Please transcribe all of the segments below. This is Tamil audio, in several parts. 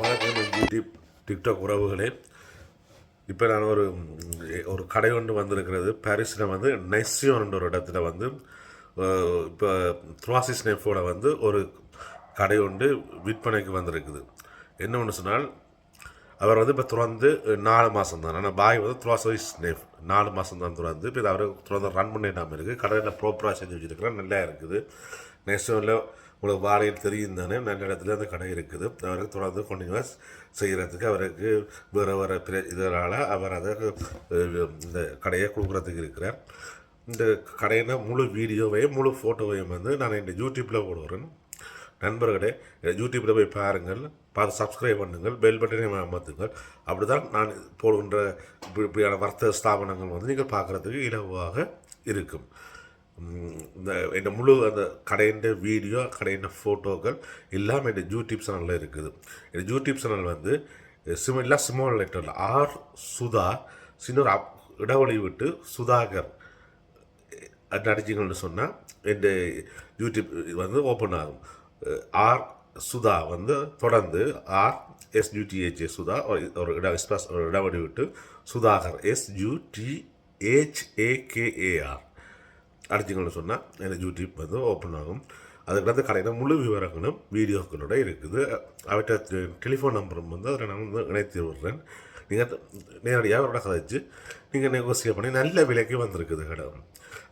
வணக்கம் யூடியூப் டிக்டாக் உறவுகளே. இப்போ நான் ஒரு ஒரு கடை ஒன்று வந்திருக்கிறது. பாரிஸில் வந்து நெஸ்யோன்ற ஒரு இடத்துல வந்து இப்போ த்ராசிஸ் நெஃபோட வந்து ஒரு கடை ஒன்று விற்பனைக்கு வந்திருக்குது. என்ன ஒன்று சொன்னால் அவர் வந்து இப்போ திறந்து நாலு மாதம் தான். ஆனால் பாய் வந்து த்ராசிஸ் நெஃப் நாலு மாதம் தான் திறந்து இப்போ அவரை திறந்து ரன் பண்ணிடாமல் இருக்குது கடையில் ப்ராப்பராக செஞ்சு வச்சுருக்கிறேன் நல்லா இருக்குது. நெக்ஸ்ட்டில் உங்களுக்கு வாழையில் தெரியும் தானே நல்ல இடத்துல அந்த கடை இருக்குது. அவருக்கு தொடர்ந்து கண்டினியூஸ் செய்கிறதுக்கு அவருக்கு வேறு வேறு பிர இதனால் அவர் அதை இந்த கடையை கொடுக்குறதுக்கு இருக்கிறார். இந்த கடையின முழு வீடியோவையும் முழு ஃபோட்டோவையும் வந்து நான் இந்த யூடியூப்பில் போடுறேன் நண்பர்களே யூடியூப்பில் போய் பாருங்கள். பார்த்து சப்ஸ்கிரைப் பண்ணுங்கள். பெல் பட்டனை அமர்த்துங்கள். அப்படி தான் நான் போடுகின்ற இப்படி- இப்படியான வர்த்தக ஸ்தாபனங்கள் வந்து நீங்கள் பார்க்குறதுக்கு இலவாக இருக்கும். இந்த இந்த முழு அந்த கடையின் வீடியோ கடையின் ஃபோட்டோக்கள் எல்லாமே இந்த யூடியூப் சேனலில் இருக்குது. இந்த யூடியூப் சேனல் வந்து சிம் எல்லாம் ஸ்மால் லெட்டரில் ஆர் சுதா சின்ன அப்- இடைவெளி விட்டு சுதாகர் நடிச்சிங்கன்னு அடிச்சிங்கன்னு சொன்னால் இந்த யூடியூப் வந்து ஓப்பன் ஆகும். ஆர் சுதா வந்து தொடர்ந்து ஆர் எஸ்யூடிஹெச்ஏ சுதா ஒரு இட ஸ்பெஸ் ஒரு இடவெளி விட்டு சுதாகர் எஸ்யூடிஹெச்ஏகேஏஆர் அடிச்சிங்கன்னு சொன்னால் எனக்கு யூடியூப் வந்து ஓப்பன் ஆகும். அதுக்கு வந்து கடையில் முழு விவரங்களும் வீடியோக்களோட இருக்குது. அவற்றை டெலிஃபோன் நம்பரும் வந்து அதில் நான் வந்து இணைத்து விடுறேன். நீங்கள் நேரடியாக அவரோட கதைச்சு நீங்கள் நெகோசியேட் பண்ணி நல்ல விலைக்கு வந்திருக்குது கடை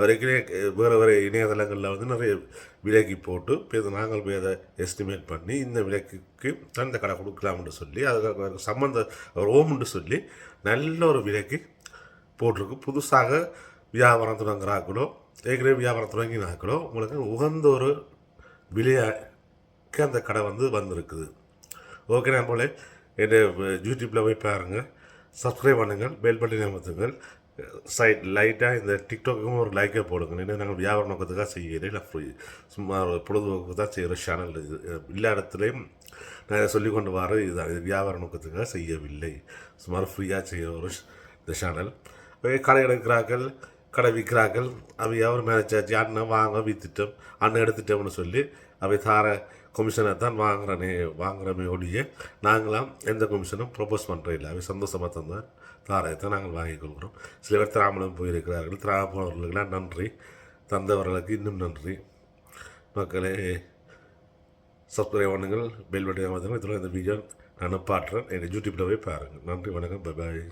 வரைக்கும் வேறு வேறு இணையதளங்களில் வந்து நிறைய விலைக்கு போட்டு இப்போ நாங்கள் போய் அதை எஸ்டிமேட் பண்ணி இந்த விலைக்கு தான் இந்த கடை கொடுக்கலாம்னு சொல்லி அதுக்கு சம்மந்த ஒரு ஓம்னு சொல்லி நல்ல ஒரு விலைக்கு போட்டிருக்கு. புதுசாக வியாபாரம் தொடங்குறாங்களோ ஏற்கனவே வியாபாரம் தொடங்கினாக்களோ உங்களுக்கு உகந்த ஒரு விலையாக்கு அந்த கடை வந்து வந்திருக்குது. ஓகே நான் போல என் யூடியூப்பில் போய் பாருங்கள் சப்ஸ்கிரைப் பண்ணுங்கள் பெல் பட்டன் அமர்த்துங்கள். சைட் லைட்டாக இந்த டிக்டாக்கும் ஒரு லைக்கை போடுங்க ஏன்னா நாங்கள் வியாபார நோக்கத்துக்காக செய்கிறேன். இல்லை ஃப்ரீ சும்மா ஒரு பொழுதுபோக்கு தான் செய்கிற சேனல் இது. எல்லா இடத்துலையும் நான் சொல்லி கொண்டு வர இதுதான். இது வியாபார நோக்கத்துக்காக செய்யவில்லை. சுமார் ஃப்ரீயாக செய்கிற ஒரு இந்த சேனல் கடை எடுக்கிறார்கள். கடை விற்கிறார்கள். அவை அவர் ஆச்சு அண்ணன் வாங்க வித்துட்டோம் அண்ணன் எடுத்துட்டோம்னு சொல்லி அவை தார கமிஷனை தான் வாங்குறனே வாங்குறமே ஒழிய நாங்களாம் எந்த கமிஷனும் ப்ரொப்போஸ் பண்ணுறது இல்லை. அவை சந்தோஷமாக தந்தார் தாரத்தை நாங்கள் வாங்கிக் கொள்கிறோம். சில பேர் திராமணம் போயிருக்கிறார்கள். திராமணவர்களுக்கெல்லாம் நன்றி. தந்தவர்களுக்கு இன்னும் நன்றி. மக்களே சப்ஸ்கிரைப் பண்ணுங்கள் பெல் பட்டன் அமர்த்துங்கள் இதில் இந்த வீடியோ நான் அனுப்பாட்டுறேன் எங்கள் யூடியூப்பில் போய் பாருங்கள். நன்றி வணக்கம். Bye bye